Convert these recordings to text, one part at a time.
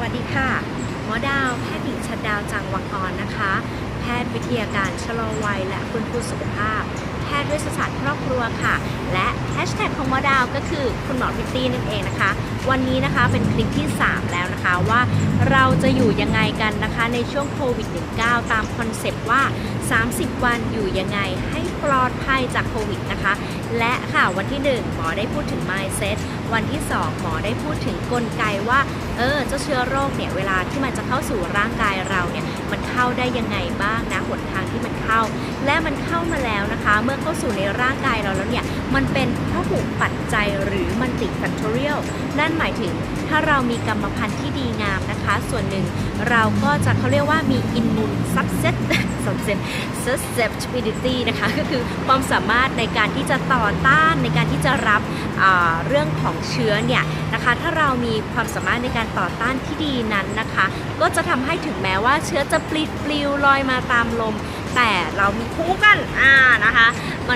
วัสดีค่ะ หมอดาว แพทย์หญิงชัดดาวจังวังออนนะคะ แพทย์วิทยาการชะลอวัยและฟื้นฟูสุขภาพ แพทย์ด้วยศาสตร์ครอบครัวค่ะ และแฮชแท็กของหมอดาวก็คือคุณหมอพิตตี้นั่นเองนะคะ วันนี้นะคะเป็นคลิปที่ 3 แล้วนะคะว่าเราจะอยู่ยังไงกันนะคะในช่วงโควิด -19 ตามคอนเซปต์ว่า 30 วันอยู่ยังไงให้ปลอด ภัยจากโควิดนะคะ และค่ะวันที่ 1 หมอได้พูดถึง mindset วันที่ 2 หมอได้พูดถึงกลไกว่า เออเจ้าเชื้อโรคเนี่ยเวลาที่มันจะเข้าสู่ร่างกายเราเนี่ยมันเข้าได้ยังไงบ้างนะหนทางที่มันเข้า และมันเข้ามาแล้วนะคะ เมื่อเข้าสู่ในร่างกายเราแล้วเนี่ย มันเป็นพหุปัจจัยหรือมันติ factorial นั่นหมายถึงถ้าเรามีกรรมพันธุ์ที่ดีงามนะคะ ส่วนหนึ่งเราก็จะเขาเรียกว่ามี immune subset subset susceptibility นะคะก็คือความสามารถในการที่จะต่อต้านในการที่จะรับเรื่องของเชื้อเนี่ยนะคะ ถ้าเรามีความสามารถในการต่อต้านที่ดีนั้นนะคะ ก็จะทำให้ถึงแม้ว่าเชื้อจะปลิดปลิวลอยมาตามลม แต่เรามีภูมิคุ้มกันอ่านะคะ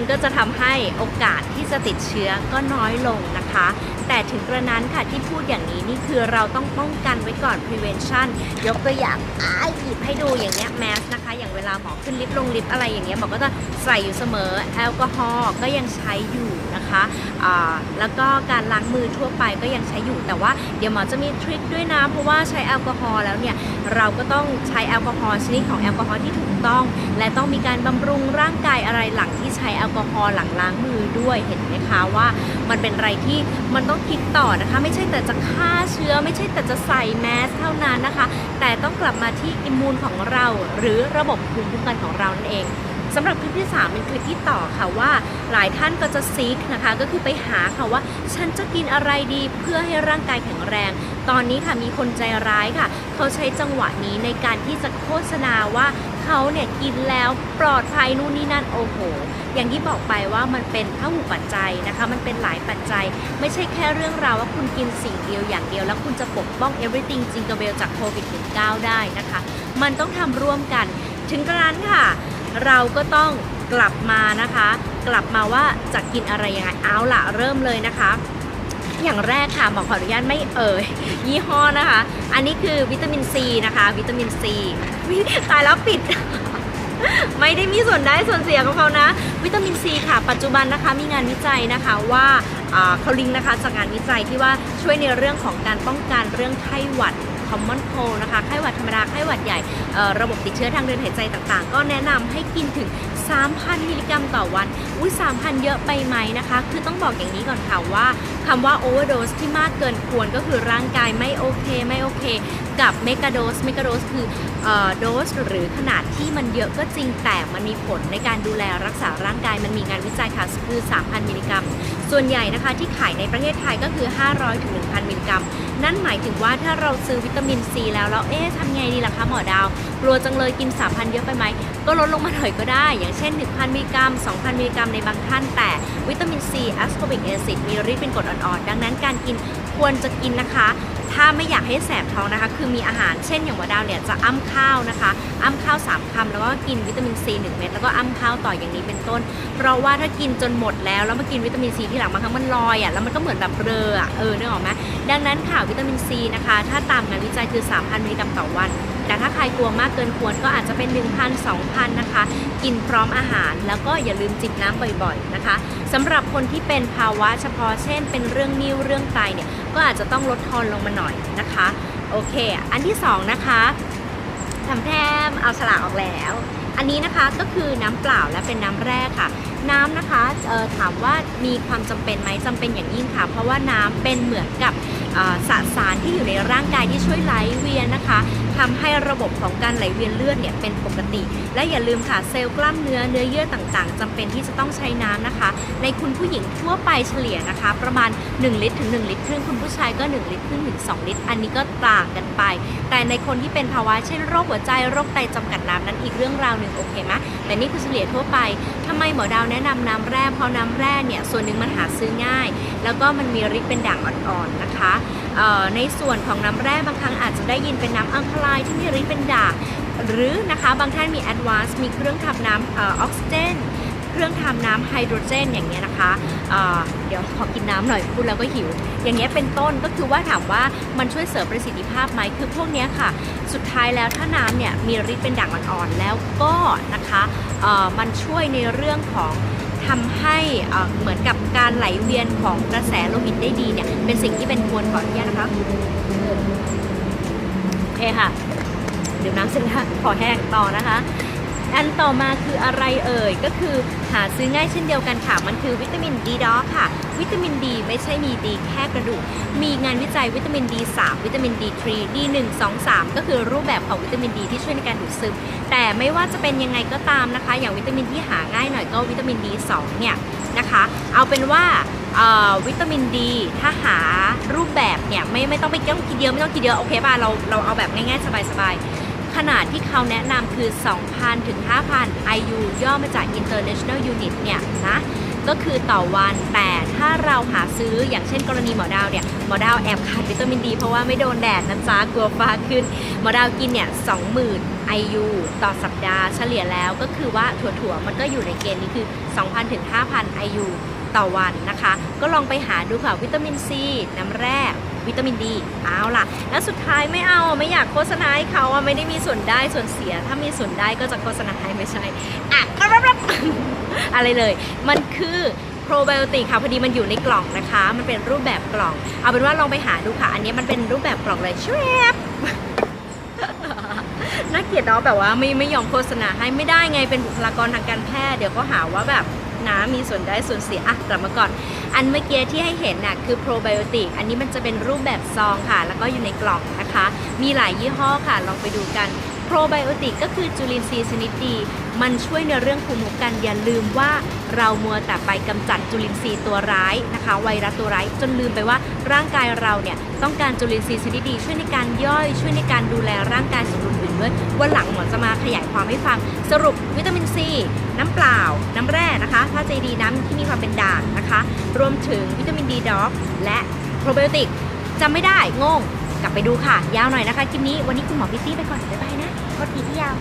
มันก็จะทำให้โอกาสที่จะติดเชื้อก็น้อยลงนะคะ แต่ถึงกระนั้นค่ะที่พูดอย่างนี้นี่คือเราต้องป้องกันไว้ก่อน prevention ยกตัวอย่างอ่าหยิบให้ดูอย่างเนี้ยแมสนะคะ เวลาหมอขึ้นลิฟต์ลงลิฟต์อะไรอย่างเงี้ยหมอก็จะใส่อยู่เสมอแอลกอฮอล์ก็ยังใช้อยู่นะคะแล้วก็การล้างมือทั่วไปก็ยังใช้อยู่แต่ว่าเดี๋ยวหมอจะมีทริคด้วยนะ เพราะว่าใช้แอลกอฮอล์แล้วเนี่ยเราก็ต้องใช้แอลกอฮอล์ชนิดของแอลกอฮอล์ที่ถูกต้อง และต้องมีการบำรุงร่างกายอะไรหลังที่ใช้แอลกอฮอล์หลังล้างมือด้วยเห็นไหมคะว่ามันเป็นอะไรที่มันต้องคิดต่อนะคะ ไม่ใช่แต่จะฆ่าเชื้อ ไม่ใช่แต่จะใส่แมสเท่านั้นนะคะ แต่ต้องกลับมาที่อิมมูนของเรา หรือระบบภูมิคุ้มกันของเรานั่นเองสำหรับคลิปที่ 3 เป็นคลิปที่ต่อค่ะว่า หลายท่านก็จะซีกนะคะ ก็คือไปหาค่ะว่า ฉันจะกินอะไรดีเพื่อให้ร่างกายแข็งแรง ตอนนี้ค่ะมีคนใจร้ายค่ะ เขาใช้จังหวะนี้ในการที่จะโฆษณาว่าเขาเนี่ยกินแล้วปลอดภัยนู่นนี่นั่นโอ้โห อย่างที่บอกไปว่ามันเป็นพหุปัจจัยนะคะ มันเป็นหลายปัจจัย ไม่ใช่แค่เรื่องราวว่าคุณกินสิ่งเดียวอย่างเดียว แล้วคุณจะปกป้อง everything จิงกับเบลจากโควิด -19 ได้นะคะ มันต้องทำร่วมกัน ถึงกระนั้นค่ะ เราก็ต้องกลับมานะคะ กลับมาว่าจะกินอะไรยังไงเอาละเริ่มเลยนะคะ อย่างแรกค่ะหมอขออนุญาตไม่เอ่ยยี่ห้อนะคะ อันนี้คือวิตามินซีนะคะ วิตามินซีตายแล้วปิด ไม่ได้มีส่วนได้ส่วนเสียของเขานะ วิตามินซีค่ะ ปัจจุบันนะคะมีงานวิจัยนะคะว่าอ่าเขาลิงก์นะคะจากงานวิจัยที่ว่าช่วยในเรื่องของการป้องกัน เรื่องไข้หวัด common cold นะคะไข้หวัดธรรมดาไข้หวัดใหญ่ระบบติดเชื้อทางเดินหายใจต่างๆ ก็แนะนำให้กินถึง 3,000 มิลลิกรัมต่อวัน อุ้ย3,000 เยอะไปไหมนะคะ คือต้องบอกอย่างนี้ก่อนค่ะว่าคำว่า overdose ที่มากเกินควรก็คือร่างกายไม่โอเคไม่โอเค กับ mega dose mega dose คือโดสหรือขนาดที่มันเยอะก็จริงแต่มันมีผลในการดูแลรักษาร่างกายมันมีงานวิจัยค่ะคือ 3,000 มิลลิกรัม ส่วนใหญ่นะคะที่ขายในประเทศไทยก็คือ 500ถึง1,000 มิลลิกรัมนั่นหมายถึงว่าถ้าเราซื้อวิตามินซีแล้วแล้วเอ๊ะทำไงดีล่ะคะหมอดาวกลัวจังเลยกิน 3,000 เยอะไปไหม ก็ลดลงมาหน่อยก็ได้ อย่างเช่น 1,000 มิลลิกรัม 2,000 มิลลิกรัมในบางท่าน แต่วิตามินซีแอสโคบิกแอซิดมีฤทธิ์เป็นกรดอ่อนๆ ดังนั้นการกินควรจะกินนะคะ ถ้าไม่อยากให้แสบท้องนะคะ คือมีอาหารเช่นอย่างหมอดาวเนี่ยจะอ้ำข้าวนะคะ อ้ำข้าว 3คำแล้วก็กินวิตามินซี1เม็ดแล้วก็อ้ำข้าวต่ออย่างนี้เป็นต้น เพราะว่าถ้ากินจนหมดแล้วแล้วมากินวิตามินซีที่หลังบางครั้งมันลอยอะแล้วมันก็เหมือนแบบเบลออะเออนึกออกไหมดังนั้นค่ะวิตามินซีนะคะ ถ้าตามงานวิจัยคือ 3,000มิลลิกรัมต่อวัน แต่ถ้าใครกลัวมากเกินควรก็อาจจะเป็น 1,000 2,000นะคะ กินพร้อมอาหาร แล้วก็อย่าลืมจิบน้ำบ่อยๆนะคะสำหรับคนที่เป็นภาวะเฉพาะเช่น เป็นเรื่องนิ้วเรื่องไตเนี่ยก็อาจจะต้องลดทอนลงมาหน่อยนะคะโอเค อันที่สองนะคะทำแทมเอาฉลากออกแล้ว อันนี้นะคะก็คือน้ำเปล่าและเป็นน้ำแร่ค่ะ น้ำนะคะถามว่ามีความจำเป็นไหมจำเป็นอย่างยิ่งค่ะ เพราะว่าน้ำเป็นเหมือนกับสสารที่อยู่ในร่างกายที่ช่วยไหลเวียนนะคะทำให้ระบบของการไหลเวียนเลือดเนี่ยเป็นปกติ และอย่าลืมค่ะเซลล์กล้ามเนื้อเนื้อเยื่อต่างๆจำเป็นที่จะต้องใช้น้ำนะคะ ในคุณผู้หญิงทั่วไปเฉลี่ยนะคะ ประมาณ 1 ลิตรถึง 1 ลิตรครึ่งคุณผู้ชายก็ 1 ลิตรครึ่งถึง 2 ลิตร อันนี้ก็ต่างกันไป แต่ในคนที่เป็นภาวะเช่นโรคหัวใจโรคไตจำกัดน้ำนั้นอีกเรื่องราวหนึ่งโอเคไหมแต่นี่คือเฉลี่ยทั่วไปทำไมหมอดาวแนะนำน้ำแร่เพราะน้ำแร่เนี่ยส่วนหนึ่งมันหาซื้อง่าย แล้วก็มันมีฤทธิ์เป็นด่างอ่อนๆนะคะในส่วนของน้ำแร่บางครั้งอาจจะได้ยินเป็นน้ำอัลคาไลที่มีฤทธิ์เป็นด่างหรือนะคะบางท่านมีแอดวานซ์มีเครื่องทำน้ำออกซิเจน รื่องทำน้ำไฮโดรเจนอย่างเงี้ยนะคะเเดี๋ยวขอกินน้ำหน่อยพูดแล้วก็หิว อย่างเงี้ยเป็นต้นก็คือว่าถามว่ามันช่วยเสริมประสิทธิภาพไหมคือพวกเนี้ยค่ะ สุดท้ายแล้วถ้าน้ำเนี่ยมีฤทธิ์เป็นด่างอ่อนๆแล้วก็นะคะมันช่วยในเรื่องของทำให้เหมือนกับการไหลเวียนของกระแสโลหิตได้ดีเนี่ยเป็นสิ่งที่เป็นควรก่อนเนี่ยนะคะโอเคค่ะเดื่มน้ำเสร็จแล้วขอแห้งต่อนะคะ อันต่อมาคืออะไรเอ่ย ก็คือหาซื้อง่ายเช่นเดียวกันค่ะ มันคือวิตามินดีด็อกค่ะ วิตามินดีไม่ใช่มีดีแค่กระดูก มีงานวิจัยวิตามิน D3 วิตามิน D3 D1 2 3 ก็คือรูปแบบของวิตามินดีที่ช่วยในการดูดซึม แต่ไม่ว่าจะเป็นยังไงก็ตามนะคะ อย่างวิตามินที่หาง่ายหน่อยก็วิตามิน D2 เนี่ยนะคะ เอาเป็นว่าวิตามินดีถ้าหารูปแบบเนี่ยไม่ไม่ต้องไปต้องกินเยอะไม่ต้องกินเยอะโอเคป่ะเราเราเอาแบบง่ายๆสบายๆ ขนาดที่เขาแนะนำคือ 2,000 ถึง 5,000 IU ย่อมาจาก International Unit เนี่ยนะ ก็คือต่อวัน แต่ถ้าเราหาซื้ออย่างเช่นกรณีหมอดาวเนี่ย หมอดาวแอบขาดวิตามินดี เพราะว่าไม่โดนแดดนะจ๊ะกลัวฟ้าขึ้น หมอดาวกินเนี่ย 20,000 IU ต่อสัปดาห์เฉลี่ยแล้วก็คือว่าถั่วๆ มันก็อยู่ในเกณฑ์นี้คือ 2,000 ถึง 5,000 IU ต่อวันนะคะ ก็ลองไปหาดูค่ะวิตามินซีน้ำแร่ วิตามินดีเอาล่ะ แล้วสุดท้ายไม่เอาไม่อยากโฆษณาให้เขาอะไม่ได้มีส่วนได้ส่วนเสีย ถ้ามีส่วนได้ก็จะโฆษณาให้ไม่ใช่อะอะไรเลย มันคือโปรไบโอติกค่ะพอดีมันอยู่ในกล่องนะคะ มันเป็นรูปแบบกล่อง เอาเป็นว่าลองไปหาดูค่ะ อันนี้มันเป็นรูปแบบกล่องเลยชวบน่าเกลียดเนาะแบบว่าไม่ไม่ยอมโฆษณาให้ไม่ได้ไงเป็นบุคลากรทางการแพทย์เดี๋ยวก็หาว่าแบบ น้ำมีส่วนได้ส่วนเสียอะกลับมาก่อน อันเมื่อกี้ที่ให้เห็นน่ะคือโปรไบโอติกอันนี้มันจะเป็นรูปแบบซองค่ะ แล้วก็อยู่ในกล่องนะคะ มีหลายยี่ห้อค่ะ ลองไปดูกันโปรไบโอติกก็คือจุลินทรีย์ชนิดดี มันช่วยในเรื่องภูมิคุ้มกันอย่าลืมว่าเรามัวแต่ไปกำจัดจุลินทรีย์ตัวร้ายนะคะ ไวรัสตัวร้ายจนลืมไปว่า ร่างกายเราเนี่ยต้องการจุลินทรีย์ชนิดดีช่วยในการย่อยช่วยในการดูแลร่างกายส่วนอื่นด้วยวันหลังหมอจะมาขยายความให้ฟัง สรุปวิตามินซี น้ำเปล่า น้ำแร่นะคะถ้าใจดีน้ำที่มีความเป็นด่างนะคะ รวมถึงวิตามินดีด็อกและโปรไบโอติกจำไม่ได้งง กลับไปดูค่ะ ยาวหน่อยนะคะคลิปนี้วันนี้คุณหมอพิตตี้ไปก่อนบ๊ายบายนะโทษทีที่ยาว